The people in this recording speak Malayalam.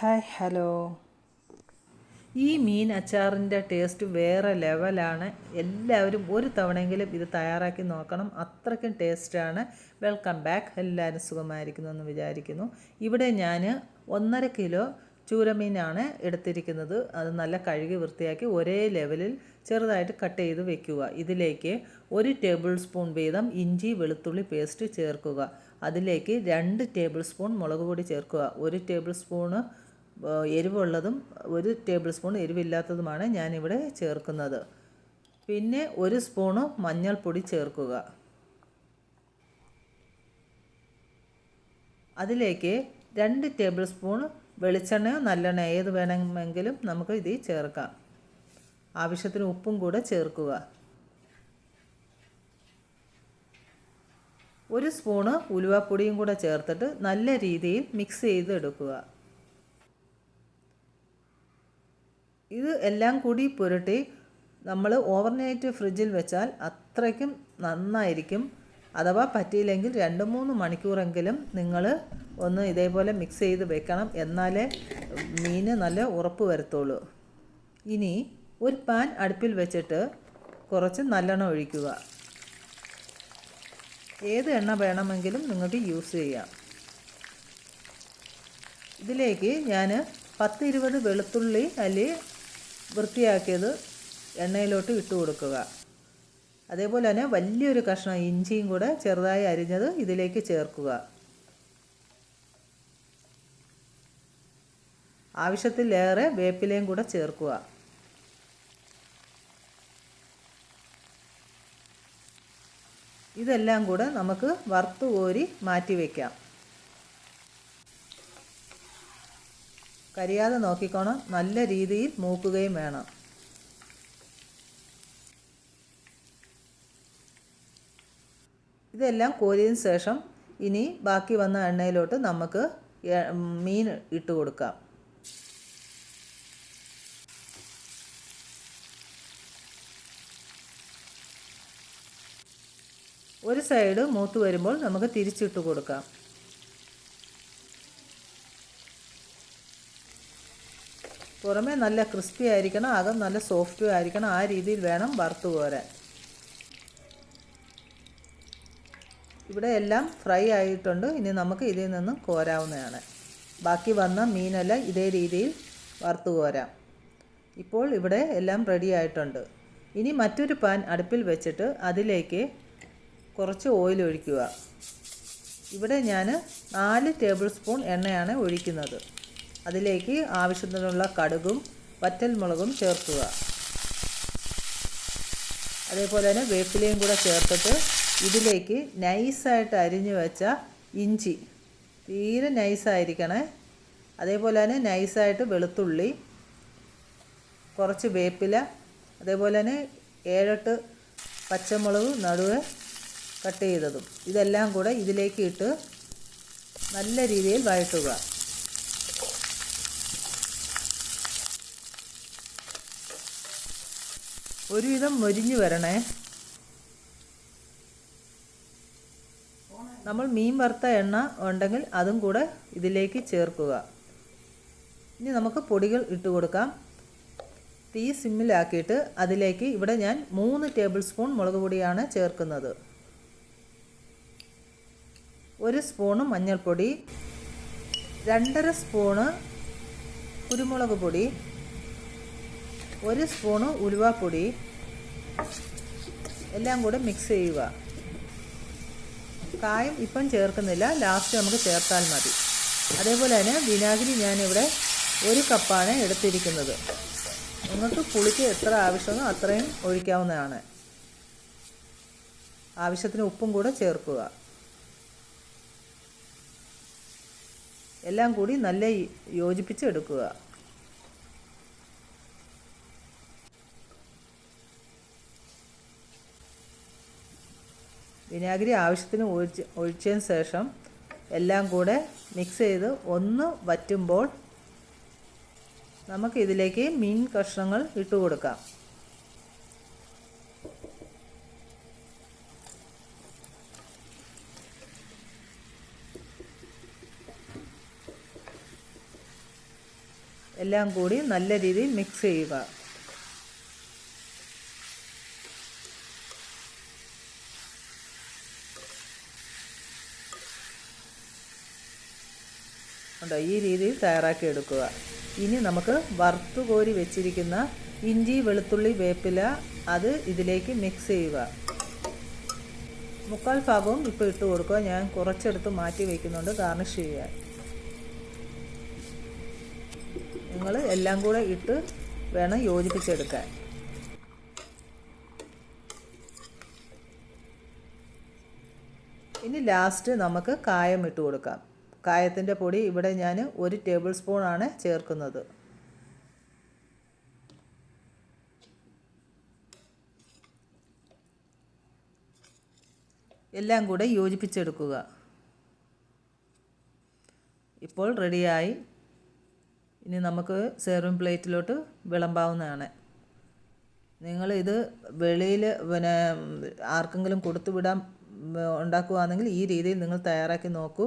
ഹായ് ഹലോ ഈ മീൻ അച്ചാറിന്റെ ടേസ്റ്റ് വേറെ ലെവലാണ് എല്ലാവരും ഒരു തവണയെങ്കിലും ഇത് തയ്യാറാക്കി നോക്കണം. അത്രയ്ക്കും ടേസ്റ്റാണ് വെൽക്കം ബാക്ക് എല്ലാവരും സുഖമായിരിക്കുന്നു എന്ന് വിചാരിക്കുന്നു. ഇവിടെ ഞാൻ ഒന്നര കിലോ ചൂരമീനാണ് എടുത്തിരിക്കുന്നത്. അത് നല്ല കഴുകി വൃത്തിയാക്കി ഒരേ ലെവലിൽ ചെറുതായിട്ട് കട്ട് ചെയ്ത് വെക്കുക. ഇതിലേക്ക് ഒരു ടേബിൾ സ്പൂൺ വീതം ഇഞ്ചി വെളുത്തുള്ളി പേസ്റ്റ് ചേർക്കുക. അതിലേക്ക് രണ്ട് ടേബിൾ സ്പൂൺ മുളക് പൊടി ചേർക്കുക. ഒരു ടേബിൾ സ്പൂണ് എരിവുള്ളതും ഒരു ടേബിൾ സ്പൂൺ എരിവില്ലാത്തതുമാണ് ഞാനിവിടെ ചേർക്കുന്നത്. പിന്നെ ഒരു സ്പൂണ് മഞ്ഞൾപ്പൊടി ചേർക്കുക. അതിലേക്ക് രണ്ട് ടേബിൾ സ്പൂൺ വെളിച്ചെണ്ണയോ നല്ലെണ്ണ ഏത് വേണമെങ്കിലും നമുക്ക് ഇതിൽ ചേർക്കാം. ആവശ്യത്തിന് ഉപ്പും കൂടെ ചേർക്കുക. ഒരു സ്പൂണ് ഉലുവാപ്പൊടിയും കൂടെ ചേർത്തിട്ട് നല്ല രീതിയിൽ മിക്സ് ചെയ്ത് എടുക്കുക ഇത് എല്ലാം കൂടി പുരട്ടി നമ്മൾ ഓവർനൈറ്റ് ഫ്രിഡ്ജിൽ വെച്ചാൽ അത്രയ്ക്കും നന്നായിരിക്കും. അഥവാ പറ്റിയില്ലെങ്കിൽ രണ്ട് മൂന്ന് മണിക്കൂറെങ്കിലും നിങ്ങൾ ഒന്ന് ഇതേപോലെ മിക്സ് ചെയ്ത് വെക്കണം. എന്നാലേ മീന് നല്ല ഉറപ്പ് വരത്തുള്ളൂ. ഇനി ഒരു പാൻ അടുപ്പിൽ വെച്ചിട്ട് കുറച്ച് നല്ലെണ്ണ ഒഴിക്കുക. ഏത് എണ്ണ വേണമെങ്കിലും നിങ്ങൾക്ക് യൂസ് ചെയ്യാം. ഇതിലേക്ക് ഞാൻ പത്ത് ഇരുപത് വെളുത്തുള്ളി അല്ലി വൃത്തിയാക്കിയത് എണ്ണയിലോട്ട് ഇട്ട് കൊടുക്കുക. അതേപോലെ തന്നെ വലിയൊരു കഷ്ണം ഇഞ്ചിയും കൂടെ ചെറുതായി അരിഞ്ഞത് ഇതിലേക്ക് ചേർക്കുക. ആവശ്യത്തിലേറെ വേപ്പിലയും കൂടെ ചേർക്കുക. ഇതെല്ലാം കൂടെ നമുക്ക് വറുത്തു കോരി മാറ്റി വയ്ക്കാം കരിയാതെ നോക്കിക്കോണം. നല്ല രീതിയിൽ മൂക്കുകയും വേണം. ഇതെല്ലാം കോരിയതിന് ശേഷം ഇനി ബാക്കി വന്ന എണ്ണയിലോട്ട് നമുക്ക് മീൻ ഇട്ട് കൊടുക്കാം. ഒരു സൈഡ് മൂത്ത് വരുമ്പോൾ നമുക്ക് തിരിച്ചിട്ട് കൊടുക്കാം. പുറമേ നല്ല ക്രിസ്പി ആയിരിക്കണം അകം നല്ല സോഫ്റ്റും ആയിരിക്കണം. ആ രീതിയിൽ വേണം വറുത്ത് പോരാൻ. ഇവിടെ എല്ലാം ഫ്രൈ ആയിട്ടുണ്ട്. ഇനി നമുക്ക് ഇതിൽ നിന്നും കോരാവുന്നതാണ്. ബാക്കി വന്ന മീനെല്ലാം ഇതേ രീതിയിൽ വറുത്ത് കോരാം. ഇപ്പോൾ ഇവിടെ എല്ലാം റെഡി ആയിട്ടുണ്ട്. ഇനി മറ്റൊരു പാൻ അടുപ്പിൽ വെച്ചിട്ട് അതിലേക്ക് കുറച്ച് ഓയിൽ ഒഴിക്കുക. ഇവിടെ ഞാൻ നാല് ടേബിൾ സ്പൂൺ എണ്ണയാണ് ഒഴിക്കുന്നത്. അതിലേക്ക് ആവശ്യത്തിനുള്ള കടുകും വറ്റൽമുളകും ചേർക്കുക. അതേപോലെ തന്നെ വേപ്പിലയും കൂടെ ചേർത്തിട്ട് ഇതിലേക്ക് നൈസായിട്ട് അരിഞ്ഞു വെച്ച ഇഞ്ചി. തീരെ നൈസായിരിക്കണേ. അതേപോലെ തന്നെ നൈസായിട്ട് വെളുത്തുള്ളി കുറച്ച് വേപ്പില അതേപോലെ തന്നെ ഏഴെട്ട് പച്ചമുളക് നടുവ് കട്ട് ചെയ്തതും. ഇതെല്ലാം കൂടെ ഇതിലേക്ക് ഇട്ട് നല്ല രീതിയിൽ വഴറ്റുക. ഒരുവിധം മൊരിഞ്ഞു വരണേ. നമ്മൾ മീൻ വറുത്ത എണ്ണ ഉണ്ടെങ്കിൽ അതും കൂടെ ഇതിലേക്ക് ചേർക്കുക. ഇനി നമുക്ക് പൊടികൾ ഇട്ട് കൊടുക്കാം. തീ സിമ്മിലാക്കിയിട്ട് അതിലേക്ക് ഇവിടെ ഞാൻ മൂന്ന് ടേബിൾ സ്പൂൺ മുളക് പൊടിയാണ് ചേർക്കുന്നത്. ഒരു സ്പൂണ് മഞ്ഞൾപ്പൊടി രണ്ടര സ്പൂണ് കുരുമുളക് പൊടി ഒരു സ്പൂണ് ഉലുവാപ്പൊടി. എല്ലാം കൂടെ മിക്സ് ചെയ്യുക. കായം ഇപ്പം ചേർക്കുന്നില്ല. ലാസ്റ്റ് നമുക്ക് ചേർത്താൽ മതി. അതേപോലെ തന്നെ വിനാഗിരി ഞാനിവിടെ ഒരു കപ്പാണ് എടുത്തിരിക്കുന്നത്. നിങ്ങൾക്ക് പുളിക്ക് എത്ര ആവശ്യമോ അത്രയും ഒഴിക്കാവുന്നതാണ്. ആവശ്യത്തിന് ഉപ്പും കൂടെ ചേർക്കുക. എല്ലാം കൂടി നല്ല യോജിപ്പിച്ച് എടുക്കുക. വിനാഗിരി ആവശ്യത്തിന് ഒഴിച്ച് ഒഴിച്ചതിന് ശേഷം എല്ലാം കൂടെ മിക്സ് ചെയ്ത് ഒന്ന് വറ്റുമ്പോൾ നമുക്ക് ഇതിലേക്ക് മീൻ കഷ്ണങ്ങൾ ഇട്ട് കൊടുക്കാം. എല്ലാം കൂടി നല്ല രീതിയിൽ മിക്സ് ചെയ്യുക. ഉണ്ടോ? ഈ രീതിയിൽ തയ്യാറാക്കി എടുക്കുക. ഇനി നമുക്ക് വറുത്തുകോരി വെച്ചിരിക്കുന്ന ഇഞ്ചി വെളുത്തുള്ളി വേപ്പില അത് ഇതിലേക്ക് മിക്സ് ചെയ്യുക. മുക്കാൽ ഭാഗവും ഇപ്പോൾ ഇട്ട് കൊടുക്കുക. ഞാൻ കുറച്ചെടുത്ത് മാറ്റി വയ്ക്കുന്നുണ്ട് ഗാർണിഷ് ചെയ്യാൻ. നിങ്ങൾ എല്ലാം കൂടെ ഇട്ട് വേണം യോജിപ്പിച്ചെടുക്കാൻ. ഇനി ലാസ്റ്റ് നമുക്ക് കായം ഇട്ട് കൊടുക്കാം. കായത്തിന്റെ പൊടി ഇവിടെ ഞാൻ ഒരു ടേബിൾ സ്പൂണാണ് ചേർക്കുന്നത്. എല്ലാം കൂടെ യോജിപ്പിച്ചെടുക്കുക. ഇപ്പോൾ റെഡിയായി. ഇനി നമുക്ക് സെർവിങ് പ്ലേറ്റിലോട്ട് വിളമ്പാവുന്നതാണ്. നിങ്ങൾ ഇത് വെളിയിൽ പിന്നെ ആർക്കെങ്കിലും കൊടുത്തു വിടാൻ ഉണ്ടാക്കുകയാണെങ്കിൽ ഈ രീതിയിൽ നിങ്ങൾ തയ്യാറാക്കി നോക്കൂ.